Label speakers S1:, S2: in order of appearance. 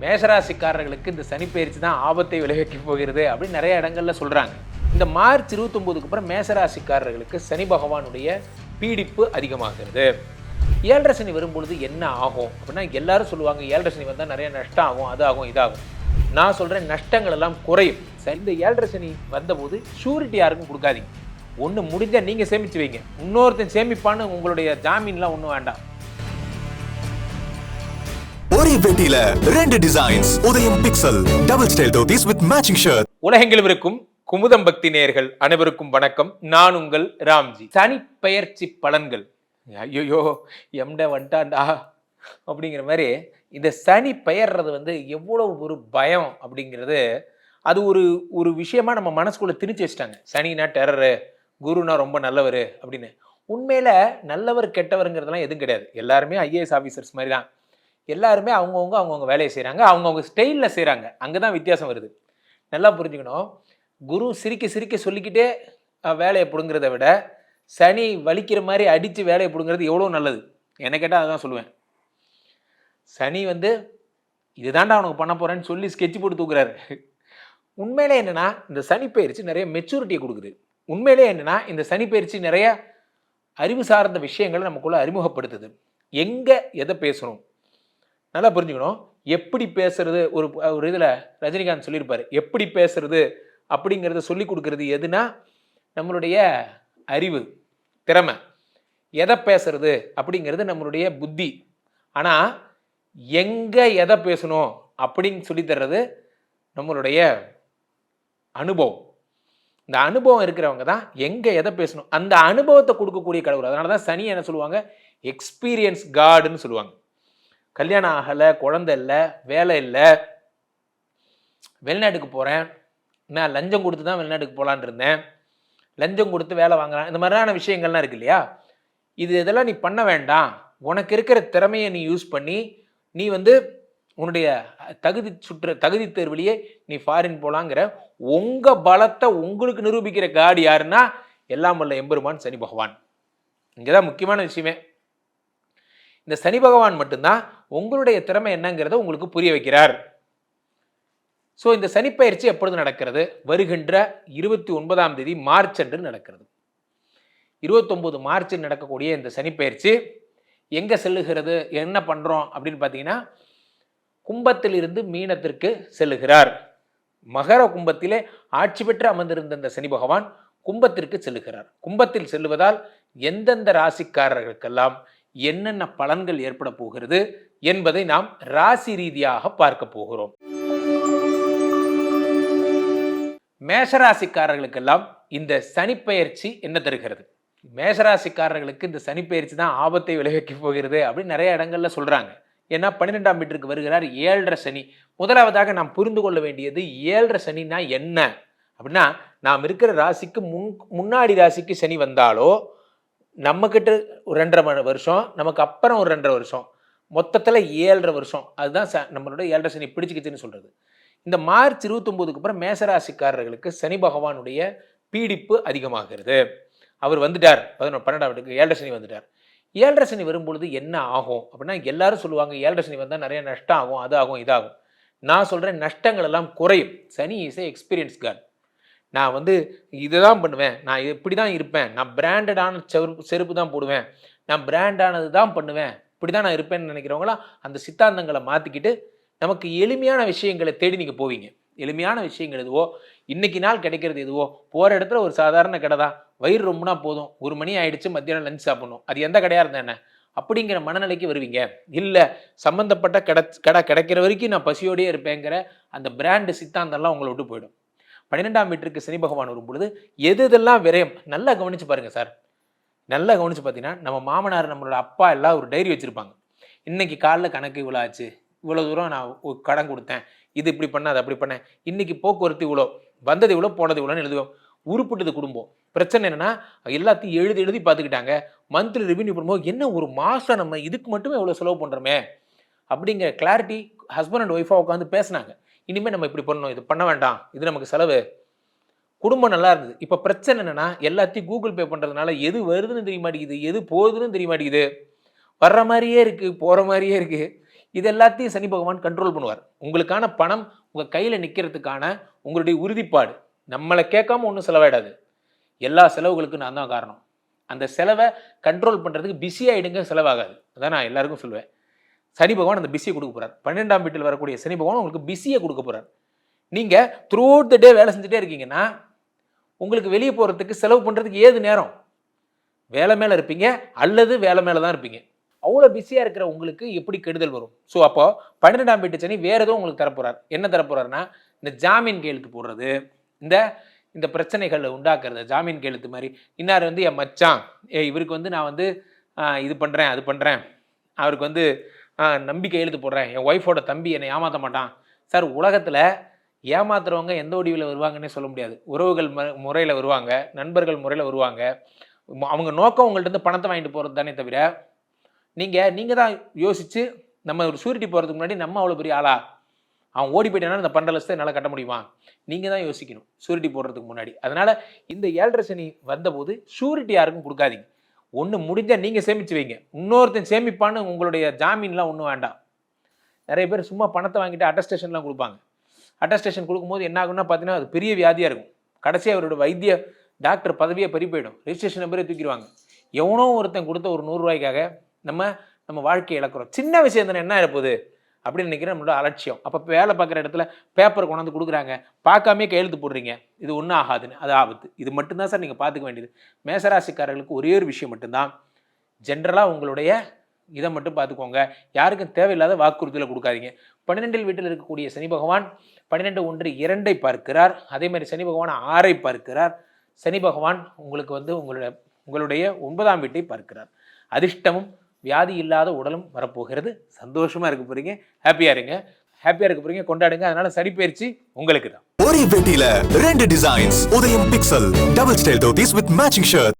S1: மேஷராசிக்காரர்களுக்கு இந்த சனிப்பெயர்ச்சி தான் ஆபத்தை விளைவிக்க போகிறது அப்படின்னு நிறைய இடங்கள்ல சொல்கிறாங்க இந்த மார்ச் இருபத்தொம்போதுக்கு அப்புறம் மேசராசிக்காரர்களுக்கு சனி பகவானுடைய பீடிப்பு அதிகமாகிறது. ஏழரை சனி வரும்பொழுது என்ன ஆகும்? அப்படின்னா எல்லாரும் சொல்லுவாங்க ஏழரை சனி வந்தால் நிறைய நஷ்டம் ஆகும் அது ஆகும் இதாகும் நான் சொல்கிறேன் நஷ்டங்கள் எல்லாம் குறையும். சரி இந்த ஏழரை சனி வந்தபோது ஷூரிட்டி யாருக்கும் கொடுக்காதீங்க. ஒன்று முடிஞ்சால் நீங்கள் சேமிச்சு வைங்க. இன்னொருத்தன் சேமிப்பான்னு உங்களுடைய ஜாமீன்லாம் ஒன்றும் வேண்டாம்.
S2: ஒரே பெட்டியில ரெண்டு designs Udhayam pixel double style dhotis with matching shirt
S1: உலகெங்கிலும் இருக்கும் குமுதம் பக்தி நேயர்கள் அனைவருக்கும் வணக்கம். நான் உங்கள் ராம்ஜி. சனி பெயர்ச்சி பலன்கள். ஐயோ எம்ட வண்டாண்டா அப்படிங்கிற மாதிரி இந்த சனி பெயர்றது வந்து எவ்வளவு ஒரு பயம் அப்படிங்கிறது அது ஒரு ஒரு விஷயமா நம்ம மனசுக்குள்ள திணிச்சு வச்சிட்டாங்க. சனினா டெரரு குருனா ரொம்ப நல்லவர் அப்படின்னு. உண்மையில நல்லவர் கெட்டவருங்கிறதெல்லாம் எதுவும் கிடையாது. எல்லாருமே ஐஏஎஸ் ஆஃபீஸர்ஸ் மாதிரி தான். எல்லாருமே அவங்கவுங்க அவங்கவுங்க வேலையை செய்கிறாங்க அவங்கவுங்க ஸ்டைலில் செய்கிறாங்க அங்கே தான் வித்தியாசம் வருது. நல்லா புரிஞ்சுக்கணும். குரு சிரிக்க சிரிக்க சொல்லிக்கிட்டே வேலையை பிடுங்கிறத விட சனி வலிக்கிற மாதிரி அடித்து வேலையை பிடுங்கிறது எவ்வளோ நல்லது? என்ன கேட்டால் அதுதான் சொல்லுவேன். சனி வந்து இதுதான்டா அவனுக்கு பண்ண போகிறேன்னு சொல்லி ஸ்கெட்ச் போட்டு தூக்குறாரு. உண்மையிலே என்னென்னா இந்த சனி பயிற்சி நிறைய மெச்சூரிட்டியை கொடுக்குது. உண்மையிலே என்னென்னா இந்த சனி பயிற்சி நிறைய அறிவு சார்ந்த விஷயங்களை நமக்குள்ளே அறிமுகப்படுத்துது. எங்கே எதை பேசணும் நல்லா புரிஞ்சுக்கணும். எப்படி பேசுறது? ஒரு ஒரு இதில் ரஜினிகாந்த் சொல்லியிருப்பார். எப்படி பேசுறது? அப்படிங்கிறத சொல்லி கொடுக்கறது எதுனா நம்மளுடைய அறிவு திறமை. எதை பேசுறது? அப்படிங்கிறது நம்மளுடைய புத்தி. ஆனால் எங்கே எதை பேசணும்? அப்படின்னு சொல்லி தர்றது நம்மளுடைய அனுபவம். இந்த அனுபவம் இருக்கிறவங்க தான் எங்கே எதை பேசணும்? அந்த அனுபவத்தை கொடுக்கக்கூடிய கடவுள். அதனால தான் சனி என்ன சொல்லுவாங்க? எக்ஸ்பீரியன்ஸ் காடுன்னு சொல்லுவாங்க. கல்யாணம் ஆகலை குழந்தை இல்லை வேலை இல்லை. வெளிநாட்டுக்கு போகிறேன் நான் லஞ்சம் கொடுத்து தான் வெளிநாட்டுக்கு போகலான்னு இருந்தேன். லஞ்சம் கொடுத்து வேலை வாங்குறேன். இந்த மாதிரியான விஷயங்கள்லாம் இருக்கு இல்லையா? இது இதெல்லாம் நீ பண்ண வேண்டாம். உனக்கு இருக்கிற திறமையை நீ யூஸ் பண்ணி நீ வந்து உன்னுடைய தகுதி சுற்று தகுதி தேர்விலேயே நீ ஃபாரின் போகலாங்கிற உங்கள் பலத்தை உங்களுக்கு நிரூபிக்கிற காடு யாருன்னா எல்லாம் வல்ல எம்பெருமான் சனி பகவான். இங்கே தான் முக்கியமான விஷயமே. இந்த சனி பகவான் மட்டும்தான் உங்களுடைய திறமை என்னங்கிறத உங்களுக்கு புரிய வைக்கிறார். ஸோ இந்த சனிப்பயிற்சி எப்பொழுது நடக்கிறது? வருகின்ற இருபத்தி ஒன்பதாம் தேதி மார்ச் அன்று நடக்கிறது. இருபத்தொம்போது மார்ச்சில் நடக்கக்கூடிய இந்த சனிப்பயிற்சி எங்கே செல்லுகிறது? என்ன பண்ணுறோம் அப்படின்னு பார்த்தீங்கன்னா கும்பத்திலிருந்து மீனத்திற்கு செல்லுகிறார். மகர கும்பத்திலே ஆட்சி பெற்று அமர்ந்திருந்த இந்த சனி பகவான் கும்பத்திற்கு செல்லுகிறார். கும்பத்தில் செல்லுவதால் எந்தெந்த ராசிக்காரர்களுக்கெல்லாம் என்னென்ன பலன்கள் ஏற்பட போகிறது என்பதை நாம் ராசி ரீதியாக பார்க்க போகிறோம். மேஷராசிக்காரர்களுக்கெல்லாம் இந்த சனிப்பெயர்ச்சி என்ன தருகிறது? மேஷராசிக்காரர்களுக்கு இந்த சனிப்பெயர்ச்சி தான் ஆபத்தை விளைவிக்க போகிறது அப்படின்னு நிறைய இடங்கள்ல சொல்றாங்க. ஏன்னா பன்னிரெண்டாம் வீட்டிற்கு வருகிறார் ஏழரை சனி. முதலாவதாக நாம் புரிந்து கொள்ள வேண்டியது ஏழரை சனினா என்ன? அப்படின்னா நாம் இருக்கிற ராசிக்கு முன் முன்னாடி ராசிக்கு சனி வந்தாலோ நம்மக்கிட்ட ஒரு ரெண்டரை மணி வருஷம் நமக்கு அப்புறம் ஒரு ரெண்டரை வருஷம். மொத்தத்தில் ஏழரை வருஷம். அதுதான் ச நம்மளோட ஏழரை சனி பிடிச்சிக்கிச்சுன்னு சொல்கிறது இந்த மார்ச் இருபத்தொம்போதுக்கு அப்புறம் மேசராசிக்காரர்களுக்கு சனி பகவானுடைய பீடிப்பு அதிகமாகிறது. அவர் வந்துட்டார். பதினொன்று பன்னெண்டாம் வீட்டுக்கு ஏழரை சனி வந்துட்டார். ஏழரை சனி வரும்பொழுது என்ன ஆகும்? அப்படின்னா எல்லாரும் சொல்லுவாங்க ஏழரை சனி வந்தால் நிறைய நஷ்டம் ஆகும் அது ஆகும் இதாகும் நான் சொல்கிறேன் நஷ்டங்கள் எல்லாம் குறையும். Shani is a experience card நான் வந்து இதுதான் பண்ணுவேன். நான் இப்படி தான் இருப்பேன். நான் பிராண்டடான செருப்பு செருப்பு தான் போடுவேன். நான் பிராண்டானது தான் பண்ணுவேன். இப்படி தான் நான் இருப்பேன்னு நினைக்கிறவங்களாம் அந்த சித்தாந்தங்களை மாற்றிக்கிட்டு நமக்கு எளிமையான விஷயங்களை தேடி நீங்கள் போவீங்க. எளிமையான விஷயங்கள் எதுவோ இன்னைக்கு நாள் கிடைக்கிறது எதுவோ போகிற இடத்துல ஒரு சாதாரண கடை தான். வயிறு ரொம்பனா போதும். ஒரு மணி ஆயிடுச்சு மத்தியானம் லஞ்ச் சாப்பிடணும். அது எந்த கடையாக இருந்தா என்ன? அப்படிங்கிற மனநிலைக்கு வருவீங்க. இல்லை சம்மந்தப்பட்ட கடை கடை கிடைக்கிற வரைக்கும் நான் பசியோடயே இருப்பேங்கிற அந்த பிராண்டு சித்தாந்தம்லாம் உங்களை விட்டு போயிடும். பன்னிரெண்டாம் வீட்டிற்கு சனி பகவான் வரும் பொழுது எது இதெல்லாம் விரயம் நல்லா கவனிச்சு பாருங்கள் சார். நல்லா கவனிச்சு பார்த்தீங்கன்னா நம்ம மாமனார் நம்மளோட அப்பா எல்லாம் ஒரு டைரி வச்சுருப்பாங்க. இன்னைக்கு காலைல கணக்கு இவ்வளோ ஆச்சு. இவ்வளோ தூரம் நான் கடன் கொடுத்தேன். இது இப்படி பண்ண அது அப்படி பண்ணேன் இன்னைக்கு போக்குவரத்து இவ்வளோ. வந்தது இவ்வளோ போனது இவ்வளோன்னு எழுதுவோம். உருப்பிட்டது குடும்பம். பிரச்சனை என்னன்னா எல்லாத்தையும் எழுதி எழுதி பார்த்துக்கிட்டாங்க மந்த்லி ரிவின்யூ பண்ணும்போது என்ன ஒரு மாதம் நம்ம இதுக்கு மட்டுமே இவ்வளோ செலவு பண்ணுறோமே அப்படிங்கிற கிளாரிட்டி ஹஸ்பண்ட் அண்ட் ஒய்ஃபாக உட்காந்து பேசினாங்க. இனிமேல் நம்ம இப்படி பண்ணணும் இது பண்ண வேண்டாம் இது நமக்கு செலவு. குடும்பம் நல்லா இருந்தது. இப்போ பிரச்சனை என்னென்னா எல்லாத்தையும் கூகுள் பே பண்ணுறதுனால எது வருதுன்னு தெரிய மாட்டேங்குது எது போகுதுன்னு தெரிய மாட்டேங்குது. வர்ற மாதிரியே இருக்குது போகிற மாதிரியே இருக்குது இது எல்லாத்தையும் சனி பகவான் கண்ட்ரோல் பண்ணுவார். உங்களுக்கான பணம் உங்கள் கையில் நிற்கிறதுக்கான உங்களுடைய உறுதிப்பாடு. நம்மளை கேட்காம ஒன்றும் செலவாயிடாது. எல்லா செலவுகளுக்கும் நான் தான் காரணம். அந்த செலவை கண்ட்ரோல் பண்ணுறதுக்கு பிஸியாகிடுங்க செலவாகாது. அதான் நான் எல்லாருக்கும் சொல்லுவேன் சனி பகவான் அந்த பிஸியை கொடுக்க போறார். பன்னெண்டாம் வீட்டில் வரக்கூடிய சனி பகவான் உங்களுக்கு பிஸியை கொடுக்க போறார். நீங்கள் த்ரூ அவுட் த டே வேலை செஞ்சுட்டே இருக்கீங்கன்னா உங்களுக்கு வெளியே போகிறதுக்கு செலவு பண்ணுறதுக்கு ஏது நேரம்? வேலை மேலே இருப்பீங்க அல்லது வேலை மேலே தான் இருப்பீங்க. அவ்வளோ பிஸியாக இருக்கிற உங்களுக்கு எப்படி கெடுதல் வரும்? ஸோ அப்போ பன்னிரெண்டாம் வீட்டு சனி வேறு எதுவும் உங்களுக்கு தரப்போறார் என்ன தரப்போறாருன்னா இந்த ஜாமீன் கையெழுத்து போடுறது இந்த இந்த பிரச்சனைகளை உண்டாக்குறது ஜாமீன் கையெழுத்து மாதிரி இன்னார் வந்து என் மச்சான் ஏ இவருக்கு வந்து நான் வந்து இது பண்ணுறேன் அது பண்ணுறேன் அவருக்கு வந்து நம்பி கையெழுத்து போடுறேன். என் ஒய்ஃபோட தம்பி என்னை ஏமாற்ற மாட்டான். சார் உலகத்தில் ஏமாத்துறவங்க எந்த வடிவில் வருவாங்கன்னே சொல்ல முடியாது. உறவுகள் முறையில் வருவாங்க. நண்பர்கள் முறையில் வருவாங்க. அவங்க நோக்கம் உங்கள்கிட்ட இருந்து பணத்தை வாங்கிட்டு போகிறது தானே தவிர நீங்கள் நீங்கள் தான் யோசித்து நம்ம ஒரு சூரிட்டி போகிறதுக்கு முன்னாடி நம்ம அவ்வளோ பெரிய ஆளா? அவன் ஓடி போயிட்டானா இந்த பன்னெண்டு லட்சத்தை என்னால் கட்ட முடியுமா? நீங்கள் தான் யோசிக்கணும். சூரிட்டி போடுறதுக்கு முன்னாடி. அதனால் இந்த ஏழரை சனி வந்தபோது சூரிட்டி யாருக்கும் கொடுக்காதீங்க. ஒன்று முடிஞ்சால் நீங்கள் சேமிச்சு வைங்க. இன்னொருத்தன் சேமிப்பான்னு உங்களுடைய ஜாமீன்லாம் ஒன்றும் வேண்டாம். நிறைய பேர் சும்மா பணத்தை வாங்கிட்டு அட்டஸ்டேஷன்லாம் கொடுப்பாங்க. அட்டஸ்டேஷன் கொடுக்கும்போது என்ன ஆகும்னா பார்த்தீங்கன்னா அது பெரிய வியாதியாக இருக்கும். கடைசி அவரோட வைத்திய டாக்டர் பதவியே பறி போயிடும். ரெஜிஸ்ட்ரேஷன் நம்பரே தூக்கிடுவாங்க. எவனோ ஒருத்தன் கொடுத்த ஒரு நூறுரூவாய்க்காக நம்ம நம்ம வாழ்க்கையை இழக்கிறோம். சின்ன விஷயம் தானே என்ன இருப்போது அப்படின்னு நினைக்கிற நம்மளோட அலட்சியம். அப்போ வேலை பார்க்குற இடத்துல பேப்பர் கொண்டாந்து கொடுக்குறாங்க. பார்க்காமே கையெழுத்து போடுறீங்க. இது ஒன்றும் ஆகாதுன்னு. அது ஆபத்து. இது மட்டும்தான் சார் நீங்கள் பார்த்துக்க வேண்டியது. மேசராசிக்காரர்களுக்கு ஒரே ஒரு விஷயம் மட்டும்தான். ஜென்ரலாக உங்களுடைய இதை மட்டும் பார்த்துக்கோங்க. யாருக்கும் தேவையில்லாத வாக்குறுதியில் கொடுக்காதீங்க. பன்னிரெண்டில் வீட்டில் இருக்கக்கூடிய சனி பகவான் பன்னிரெண்டு ஒன்று இரண்டை பார்க்கிறார். அதே மாதிரி சனி பகவான் ஆறை பார்க்கிறார். சனி பகவான் உங்களுக்கு வந்து உங்களுடைய உங்களுடைய ஒன்பதாம் வீட்டை பார்க்கிறார். அதிர்ஷ்டமும் வியாதி இல்லாத உடலும் வரப்போகிறது. சந்தோஷமா இருக்க போறீங்க. ஹாப்பியா இருங்க. ஹாப்பியா இருக்க போறீங்க. கொண்டாடுங்க. அதனால சனி பயிற்சி உங்களுக்கு தான்
S2: ஒரே பெட்டியில் ரெண்டு designs Udhayam pixel double style dhotis with matching shirt